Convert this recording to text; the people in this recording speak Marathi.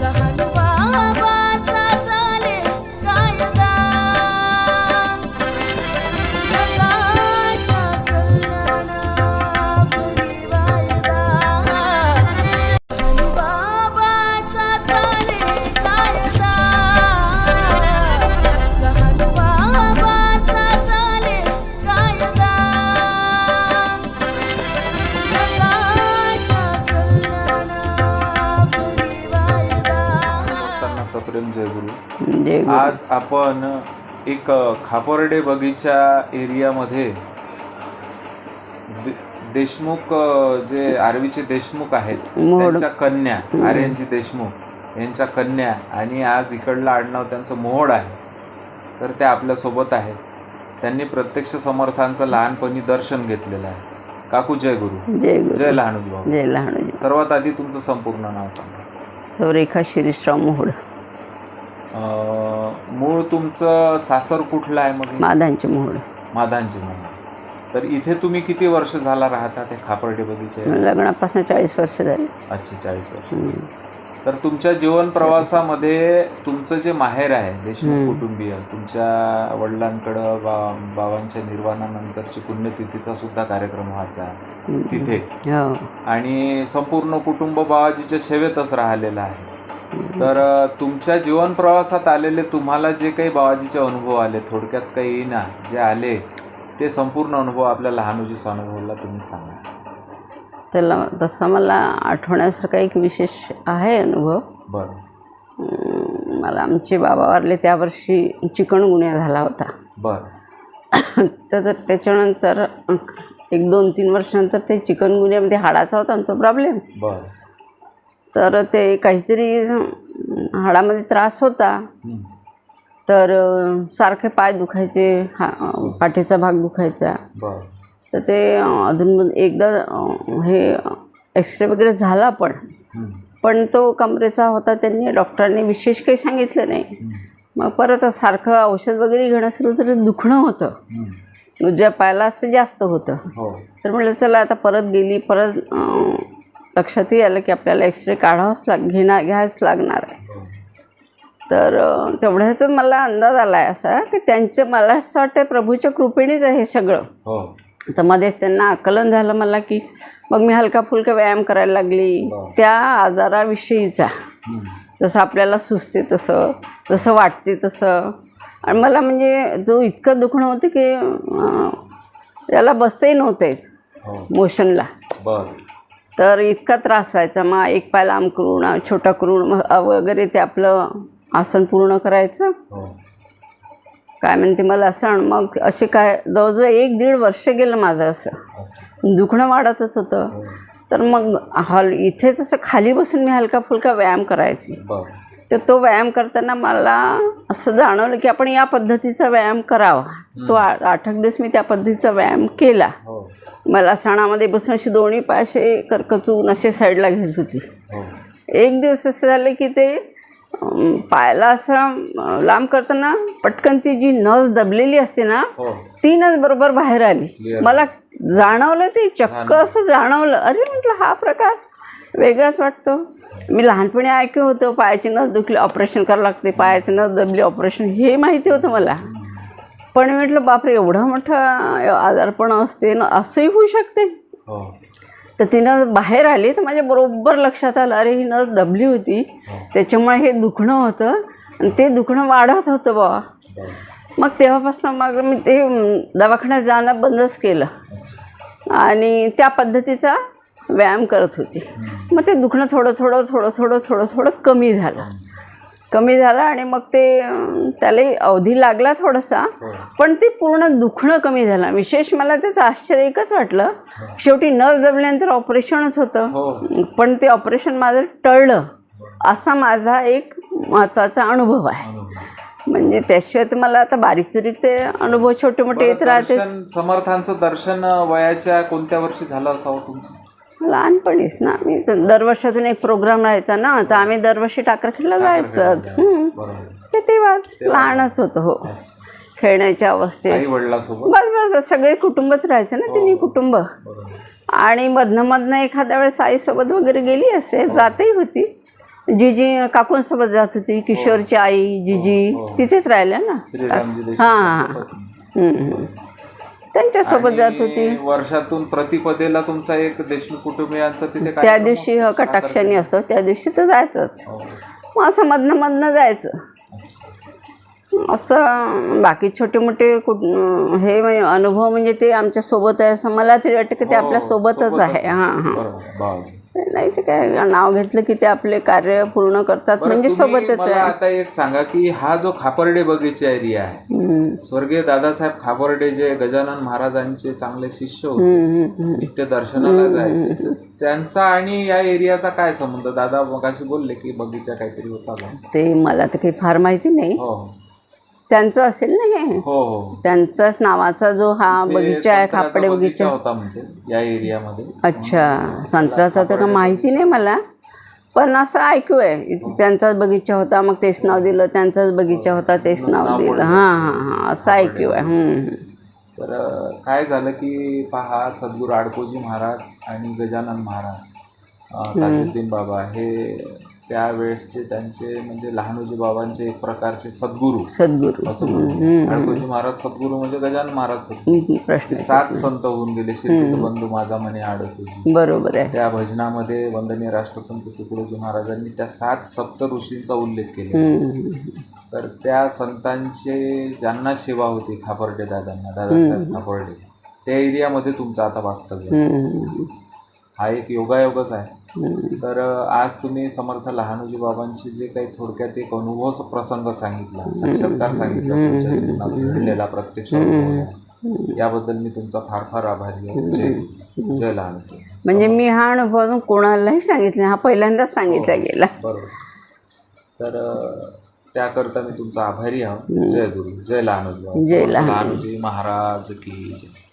लहान बाबाचा जयगुरु जय गुरु. आज आपण एक खापर्डे बगीचा एरियामध्ये देशमुख जे आर्वीचे देशमुख आहेत. त्यांच्या कन्या आर्यनजी देशमुख यांच्या कन्या आणि आज इकडलं आडनाव त्यांचं मोहोड आहे. तर त्या आपल्यासोबत आहेत. त्यांनी प्रत्यक्ष समर्थांचं लहानपणी दर्शन घेतलेलं आहे. काकू जय गुरु. जय गुरु. जय लहानुजी जय लहानोजी. सर्वात आधी तुमचं संपूर्ण नाव सांगा. सौरेखा अं, मूळ तुमचं सासर कुठलं आहे मग? माधांचे मोहोळ माधांची म्हणून तर इथे तुम्ही किती वर्ष झाला राहता ते खापर्डे बगीचे लग्नापासून चाळीस वर्ष झाली. अच्छा चाळीस वर्ष. तर तुमच्या जीवन प्रवासामध्ये तुमचं जे माहेर आहे देशमुख कुटुंबीय तुमच्या वडिलांकडं बा बाबांच्या निर्वाणानंतरची पुण्यतिथीचा सुद्धा कार्यक्रम व्हायचा तिथे. हो. आणि संपूर्ण कुटुंब बाबाजीच्या सेवेतच राहिलेलं आहे. तर तुमच्या जीवन प्रवासात आलेले तुम्हाला जे काही बाबाजीचे अनुभव आले थोडक्यात काही येईना जे आले ते संपूर्ण अनुभव आपल्या लहानोजी स्वानुभवला तुम्ही सांगा. त्याला तसा मला आठवण्यासारखा एक विशेष आहे अनुभव. बरं. मला आमचे बाबा वारले त्या वर्षी चिकणगुन्हा झाला होता. बरं. तर तर त्याच्यानंतर एक दोन तीन वर्षानंतर ते चिकनगुन्ह्यामध्ये हाडाचा होता ना तो प्रॉब्लेम. बरं. तर ते काहीतरी हाडामध्ये त्रास होता. तर सारखे पाय दुखायचे हा पाठीचा भाग दुखायचा. तर ते अधूनमधून एकदा हे एक्सरे वगैरे झाला पण. पण तो कमरेचा होता त्यांनी डॉक्टरांनी विशेष काही सांगितलं नाही. मग परत सारखं औषध वगैरे घेणं सुरू तरी दुखणं होतं. उजव्या पायाला असं जास्त होतं. हो. तर म्हटलं चला आता परत गेली परत लक्षातही आलं की आपल्याला एक्सरे काढावाच लाग घेणं घ्यायच लागणार आहे. तर अं, तेवढ्यातच मला अंदाज आला आहे असा की त्यांचं मला असं वाटतं प्रभूच्या कृपेनेच आहे हे सगळं. हो. तर मध्येच त्यांना आकलन झालं मला की मग मी हलका फुलका व्यायाम करायला लागली. त्या आजाराविषयीचा हं. जसं आपल्याला सुचते तसं जसं वाटते तसं. आणि मला म्हणजे जो इतकं दुखणं होतं की याला बसतही नव्हते हो. मोशनला. बरं. तर इतका त्रास व्हायचा. मग एक पाय लांब करून छोटा करून वगैरे ते आपलं आसन पूर्ण करायचं. हो. काय म्हणते मला असं आणि मग असे काय जवळजवळ एक दीड वर्ष गेलं माझं असं. दुखणं वाढतच होतं. हो. तर मग हल इथेच असं खाली बसून मी हलका फुलका व्यायाम करायची. तर तो व्यायाम करताना मला असं जाणवलं की आपण या पद्धतीचा व्यायाम करावा. तो आठ एक दिवस मी त्या पद्धतीचा व्यायाम केला. हो. मला सणामध्ये बसून अशी दोन्ही पाय असे करकचून असे साईडला घेत होती. हो. एक दिवस असं झालं की ते पायाला असं लांब करताना पटकन ती जी नस दबलेली असते ना हो. ती नस बरोबर बाहेर आली. मला जाणवलं ते चक्क असं जाणवलं. अरे म्हटलं हा प्रकार वेगळाच वाटतो. मी लहानपणी ऐकलं होतं पायाची नस दुखली ऑपरेशन करावं लागते पायाची नस दबली ऑपरेशन हे माहिती होतं मला. पण मी म्हटलं बापरे एवढं मोठं आजारपण असते ना असंही होऊ शकते. हो. तर तिनं बाहेर आली तर माझ्या बरोबर लक्षात आलं अरे ही नस दबली होती. त्याच्यामुळे हे दुखणं होतं आणि ते दुखणं वाढत होतं बाबा मग तेव्हापासून मग मी ते दवाखान्यात जाणं बंदच केलं. आणि त्या पद्धतीचा व्यायाम करत होती. मग ते दुखणं थोडं थोडं थोडं थोडं थोडं थोडं कमी झालं. कमी झालं आणि मग ते अं, त्यालाही अवधी लागला थोडासा. पण ते पूर्ण दुखणं कमी झालं. विशेष मला त्याचं आश्चर्य एकच वाटलं. शेवटी नस दबल्यानंतर ऑपरेशनच होतं. हो. पण ते ऑपरेशन माझं टळलं. असा माझा एक महत्त्वाचा अनुभव आहे. म्हणजे त्याशिवाय तर मला आता बारीक चुरीक ते अनुभव छोटे मोठे येत राहते समर्थांचं दर्शन वयाच्या कोणत्या वर्षी झालं असावं तुमचं? लहानपणीच ना. आम्ही तर दरवर्षातून एक प्रोग्राम राहायचा ना तर आम्ही दरवर्षी टाकरखेडला जायचं. ते तेव्हाच लहानच होतं हो. खेळण्याच्या अवस्थेत. बस बस बस. सगळे कुटुंबच राहायचे ना तिन्ही कुटुंब. आणि मधनं मधनं एखाद्या वेळेस आईसोबत वगैरे गेली असे जातही होती. जिजी काकूंसोबत जात होती किशोरची आई जिजी तिथेच राहिल्या ना. हां हां यांच्या पत्नी. हम्म, हम्म. त्यांच्यासोबत जात होती वर्षातून प्रतिपदेला तुमचा एक देशमुख कुटुंबियांचा तिथे त्या दिवशी असतो. कटाक्षाने असतो त्या दिवशी तर जायचंच हो. मग असं मधनं मधनं जायचं असं बाकी छोटे मोठे कुठ हे म्हणजे अनुभव म्हणजे ते आमच्यासोबत आहे असं मला तरी वाटतं की ते आपल्या सोबतच आहे हां हां. नाही ते काय नाव घेतलं की ते आपले कार्य पूर्ण करतात बरं, म्हणजे तुम्ही सोबतच मला आहे. आता एक सांगा की हा जो खापर्डे बगीचा एरिया आहे हम्म, स्वर्गीय दादासाहेब खापर्डे जे गजानन महाराजांचे चांगले शिष्य होते हम्म, हम्म. नित्य दर्शनाला जायचे तर त्यांचा आणि या एरियाचा काय संबंध? दादा मगाशी बोलले की बगीचा काहीतरी होता बा. ते मला तर काही फार माहिती नाही. हो. त्यांचं असेल ना हे? हो हो. त्यांचाच नावाचा जो हा ते बगीचा आहे संत्र्याचा खापडे बगीचा होता म्हणते या एरियामध्ये. अच्छा संत्र्याचा तर माहिती नाही मला पण असं ऐकू आहे इथे त्यांचाच बगीचा होता मग तेच नाव दिलं त्यांचाच बगीचा होता तेच नाव दिलं. हां हां हां असं ऐकू आहे हम्म, हम्म. तर अं, काय झालं की पहा सद्गुरू आडकोजी महाराज आणि गजानन महाराज अं, ताजुद्दीन बाबा हे त्यावेळेसचे त्यांचे म्हणजे लहानोजी बाबांचे एक प्रकारचे सद्गुरू. सद्गुरू. असं म्हणतो महाराज सद्गुरू म्हणजे गजानन महाराज सद्गुरू. ते सात संत होऊन गेले. शिर्डीत बंधू माझा म्हणे आडकोजी बरोबर आहे. त्या भजनामध्ये वंदनीय राष्ट्रसंत तुकडोजी महाराजांनी त्या सात सप्त ऋषींचा उल्लेख केला तर त्या संतांचे ज्यांना सेवा होती खापर्डे दादांना दादासाहेब खापर्डे त्या एरियामध्ये तुमचं आता वास्तव्य हा एक योगायोगच आहे. तर आज तुम्ही समर्थ लहानोजी बाबांचे जे काही थोडक्यात एक अनुभव प्रसंग सांगितला साक्षात्कार सांगितला तुमच्या जीवनात घडलेला प्रत्यक्ष अनुभव. याबद्दल मी तुमचा फार फार आभारी आहे. जय लहानोजी. म्हणजे मी हा अनुभव कोणालाही सांगितला हा पहिल्यांदाच सांगितला गेला. बरोबर. तर त्याकरता मी तुमचा आभारी आहोत. जय गुरु जय लहानोजी. जय लहानोजी महाराज की जय.